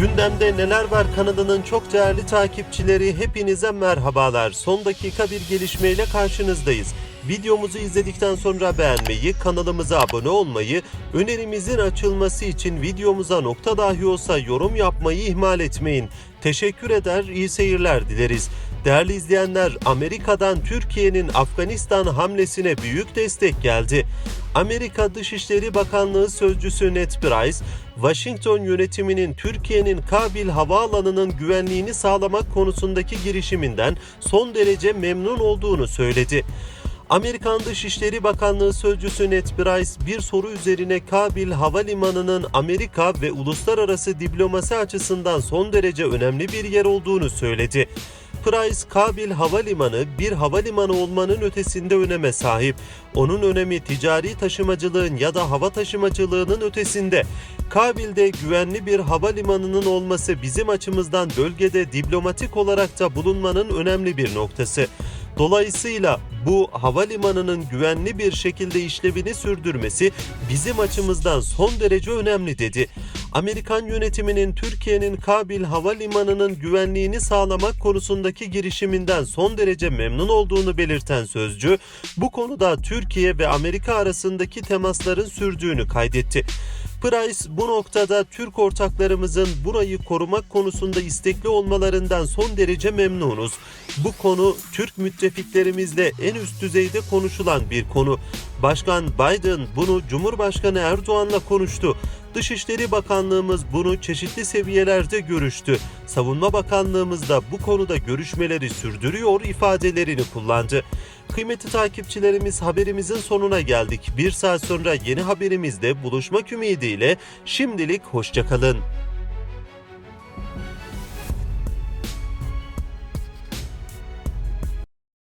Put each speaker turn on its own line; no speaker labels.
Gündemde Neler Var kanalının çok değerli takipçileri hepinize merhabalar. Son dakika bir gelişmeyle karşınızdayız. Videomuzu izledikten sonra beğenmeyi, kanalımıza abone olmayı, önerimizin açılması için videomuza nokta dahi olsa yorum yapmayı ihmal etmeyin. Teşekkür eder, iyi seyirler dileriz. Değerli izleyenler, Amerika'dan Türkiye'nin Afganistan hamlesine büyük destek geldi. Amerika Dışişleri Bakanlığı Sözcüsü Ned Price, Washington yönetiminin Türkiye'nin Kabil Havaalanı'nın güvenliğini sağlamak konusundaki girişiminden son derece memnun olduğunu söyledi. Amerikan Dışişleri Bakanlığı Sözcüsü Ned Price bir soru üzerine Kabil Havalimanı'nın Amerika ve uluslararası diplomasi açısından son derece önemli bir yer olduğunu söyledi. Price, Kabil Havalimanı bir havalimanı olmanın ötesinde öneme sahip. Onun önemi ticari taşımacılığın ya da hava taşımacılığının ötesinde. Kabil'de güvenli bir havalimanının olması bizim açımızdan bölgede diplomatik olarak da bulunmanın önemli bir noktası. Dolayısıyla bu havalimanının güvenli bir şekilde işlevini sürdürmesi bizim açımızdan son derece önemli dedi. Amerikan yönetiminin Türkiye'nin Kabil Havalimanı'nın güvenliğini sağlamak konusundaki girişiminden son derece memnun olduğunu belirten sözcü, bu konuda Türkiye ve Amerika arasındaki temasların sürdüğünü kaydetti. Price bu noktada Türk ortaklarımızın burayı korumak konusunda istekli olmalarından son derece memnunuz. Bu konu Türk müttefiklerimizle en üst düzeyde konuşulan bir konu. Başkan Biden bunu Cumhurbaşkanı Erdoğan'la konuştu. Dışişleri Bakanlığımız bunu çeşitli seviyelerde görüştü. Savunma Bakanlığımız da bu konuda görüşmeleri sürdürüyor ifadelerini kullandı. Kıymetli takipçilerimiz haberimizin sonuna geldik. Bir saat sonra yeni haberimizde buluşmak ümidiyle şimdilik hoşçakalın.